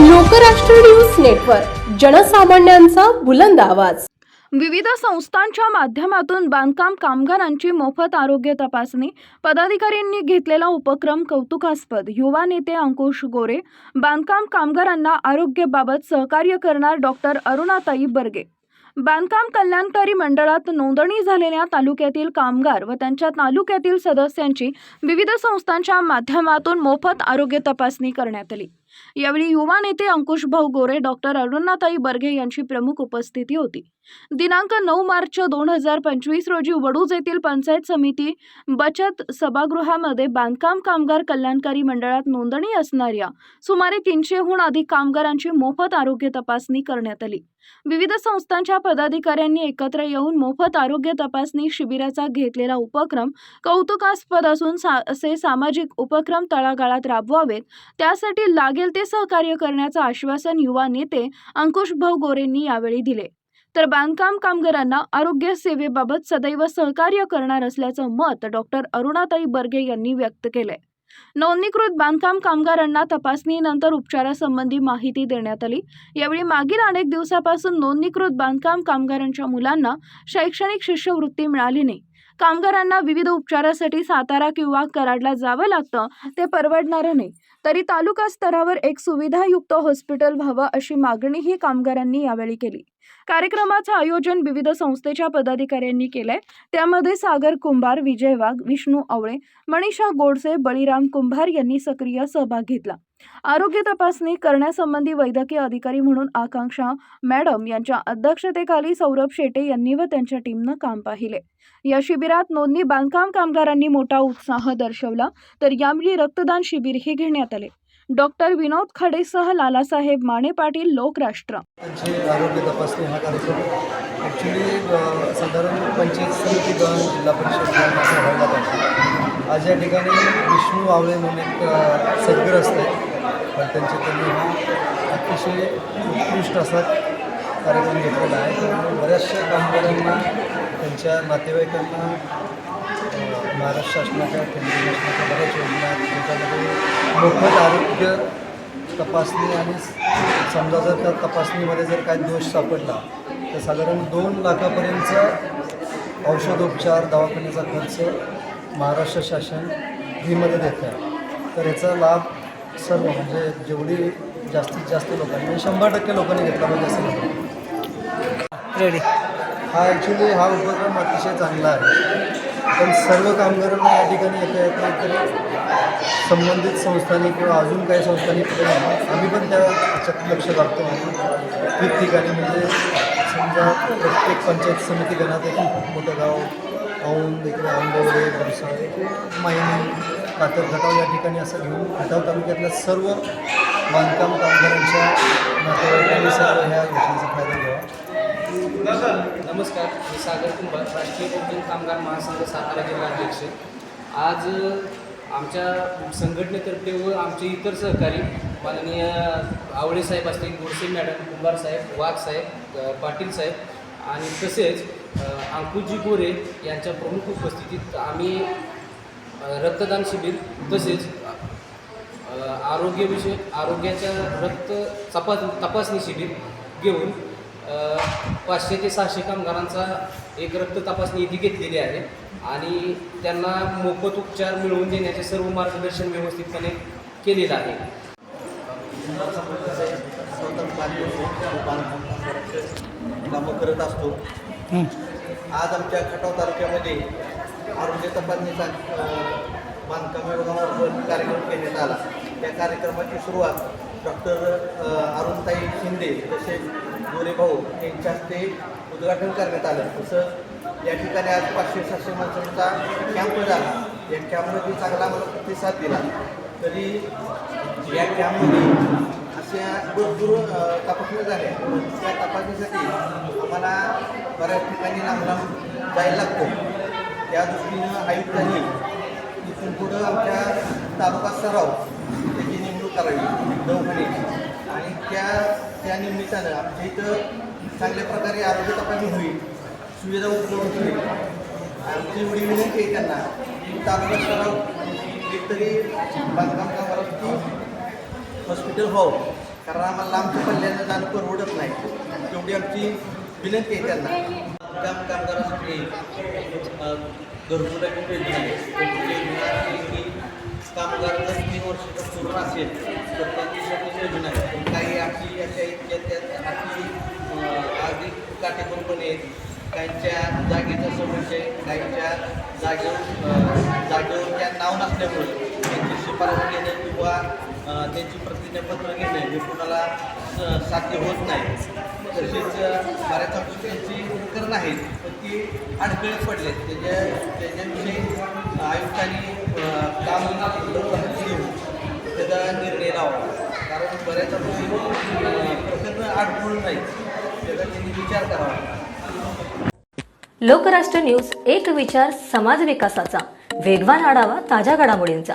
Lokrashtra news network जनसामान्यांचा बुलंद आवाज. विविध संस्थांच्या माध्यमातून बांधकाम कामगारांची मोफत आरोग्य तपासणी पदाधिकाऱ्यांनी घेतलेला उपक्रम कौतुकास्पद. युवा नेते अंकुश गोरे बांधकाम कामगारांना आरोग्याबाबत सहकार्य करणार डॉक्टर अरुणाताई बर्गे. बांधकाम कल्याणकारी मंडळात नोंदणी झालेल्या तालुक्यातील कामगार व त्यांच्या तालुक्यातील सदस्यांची विविध संस्थांच्या माध्यमातून मोफत आरोग्य तपासणी करण्यात आली. यावेळी युवा नेते अंकुशभाऊ गोरे डॉक्टर अरुणाताई बर्गे यांची प्रमुख उपस्थिती होती. दिनांक नऊ मार्च दोन हजार पंचवीस रोजी वडूज येथील पंचायत समिती बचत सभागृहामध्ये बांधकाम कामगार कल्याणकारी मंडळात नोंदणी असणाऱ्या सुमारे तीनशेहून अधिक कामगारांची मोफत आरोग्य तपासणी करण्यात आली. विविध संस्थांच्या पदाधिकाऱ्यांनी एकत्र येऊन मोफत आरोग्य तपासणी शिबिराचा घेतलेला उपक्रम कौतुकास्पद असून सा असे सामाजिक उपक्रम तळागाळात राबवावेत त्यासाठी लागेल ते सहकार्य करण्याचं आश्वासन युवा नेते अंकुशभाऊ गोरेंनी यावेळी दिले. तर बांधकाम कामगारांना आरोग्य सेवेबाबत सदैव सहकार्य करणार असल्याचं मत डॉक्टर अरुणाताई बर्गे यांनी व्यक्त केलंय. नोंदणीकृत बांधकाम कामगारांना तपासणीनंतर उपचारासंबंधी माहिती देण्यात आली. यावेळी मागील अनेक दिवसापासून नोंदणीकृत बांधकाम कामगारांच्या मुलांना शैक्षणिक शिष्यवृत्ती मिळाली नाही. कामगारांना विविध उपचारासाठी सातारा किंवा कराडला जावं लागतं ते परवडणारं नाही. तरी तालुका स्तरावर एक सुविधायुक्त हॉस्पिटल व्हावं अशी मागणीही कामगारांनी यावेळी केली. कार्यक्रमाचं आयोजन विविध संस्थेच्या पदाधिकाऱ्यांनी केलंय. त्यामध्ये सागर कुंभार विजय वाघ विष्णू आवळे मनीषा गोडसे बळीराम कुंभार यांनी सक्रिय सहभाग घेतला. आरोग्य तपासणी करण्यासंबंधी वैद्यकीय अधिकारी म्हणून आकांक्षा मॅडम यांच्या अध्यक्षतेखाली सौरभ शेटे यांनी व त्यांच्या टीमनं काम पाहिले. या शिबिरात नोंदणी बांधकाम कामगारांनी मोठा उत्साह दर्शवला तर यावेळी रक्तदान शिबिरही घेण्यात आले. डॉक्टर विनोद खाडेसह लालासाहेब माने पाटील लोकराष्ट्र. आरोग्य तपासणी हा कार्यक्रम ॲक्च्युली साधारण पंचायत समिती गण जिल्हा परिषद गण असं पाहिजे. आज या ठिकाणी विष्णू आवळे म्हणून एक सद्ग्रस्त आहे पण त्यांचे त्यांनी हा अतिशय उत्कृष्ट असा कार्यक्रम घेतलेला आहे. त्यामुळे बऱ्याचशा कामगारांना त्यांच्या नातेवाईकांना महाराष्ट्र शासनाच्या केंद्र शासनाच्या बऱ्याच योजना आहेत. मोफत आरोग्य तपासणी आणि समजा जर त्या तपासणीमध्ये जर काही दोष सापडला तर साधारण दोन लाखापर्यंतचा औषधोपचार दवाखान्याचा खर्च महाराष्ट्र शासन फ्रीमध्ये देत आहे. तर याचा लाभ सर्व म्हणजे जेवढी जास्तीत जास्त लोकांनी म्हणजे शंभर टक्के लोकांनी घेतला पाहिजे असं रेडी हा ॲक्च्युली हा उपक्रम अतिशय चांगला आहे. पण सर्व कामगारांना या ठिकाणी येता येत नाही तरी संबंधित संस्थांनी किंवा अजून काही संस्थांनी. आम्ही पण त्या याच्यात लक्ष घालतो. ठिकठिकाणी म्हणजे समजा प्रत्येक पंचायत समिती गणात एक मोठं गाव औंध इकडे आंबवडे बरसाळे मायनी कातर खटाव या ठिकाणी असं घेऊन खटाव तालुक्यातल्या सर्व बांधकाम कामगारांच्या नातेवाईकांनी सर्व ह्या योजनेचा फायदा घ्यावा. नमस्कार मी सागर कुंभार राष्ट्रीय बहुजन कामगार महासंघ सातारा जिल्हाध्यक्ष आज आमच्या संघटनेतर्फे व आमचे इतर सहकारी माननीय आवळे साहेब असतील गोडसे मॅडम कुंभार साहेब वाघ साहेब पाटील साहेब आणि तसेच अंकुजी गोरे यांच्या प्रमुख उपस्थितीत आम्ही रक्तदान शिबिर तसेच अ, आरोग्यविषय आरोग्याच्या रक्त तपास तपासणी शिबिर घेऊन पाचशे ते सहाशे कामगारांचा एक रक्त तपासणी इथे घेतलेली आहे आणि त्यांना मोफत उपचार मिळवून देण्याचे सर्व मार्गदर्शन व्यवस्थितपणे केलेलं आहे. कामं करत असतो. आज आमच्या खटाव तालुक्यामध्ये आरोग्य तपासणीचा बांधकाम विभागामार्फत कार्यक्रम घेण्यात आला. त्या कार्यक्रमाची सुरुवात डॉक्टर अरुणताई शिंदे तसेच गोरे भाऊ यांच्या हस्ते उद्घाटन करण्यात आलं. तसं या ठिकाणी आज पाचशे सातशे माणसांचा कॅम्प झाला. या कॅम्पमध्ये चांगला मला प्रतिसाद दिला. तरी या कॅम्पमध्ये अशा भरपूर तपासण्या झाल्या. त्या तपासणीसाठी आम्हाला बऱ्याच ठिकाणी लांब लांब जायला लागतं. त्या दृष्टीनं आयुक्तांनी इथून पुढं आमच्या तालुका सराव त्याची नेमणूक करावी दवाखान्याची आणि त्या त्या निमित्तानं आमच्या इथं चांगल्या प्रकारे आरोग्य तपासणी होईल सुविधा उपलब्ध होईल. आमची एवढी विनंती आहे त्यांना की तालुका सराव एकतरी बांधकाम कामावरती हॉस्पिटल व्हावं कारण आम्हाला लांबच्या पल्ल्यानं जाणं परवडत नाही. तेवढी आमची विनंती आहे त्यांना. काम कामगारासाठी अ, घरकुल योजना आहे की कामगार जर तीन वर्षाचा पूर्ण असेल तर त्यांच्यासाठी योजना आहे. काही अटी अशा आहेत त्या त्यात अटी आधी अधिक काटेकोरपणे आहेत. काहींच्या जागेचा समस्या आहे काहींच्या जागेवर जागेवर त्या नाव नसल्यामुळे त्यांची शिफारस घेणं किंवा त्यांची प्रतिज्ञापत्र घेणं हे कुणाला साध्य होत नाही. तसेच बऱ्याच अंशी त्यांची उपकरणं आहेत पण ती अडकळीत पडले त्याच्या त्याच्याविषयी आयुक्तांनी काम लवकर घेऊन त्याचा निर्णय लावा. कारण बऱ्याच अंशी प्रकरणं अडकळून नाही त्याचा त्यांनी विचार करावा. लोकराष्ट्र न्यूज एक विचार समाज विकासाचा. वेगवान आढावा ताज्या घडामोडींचा.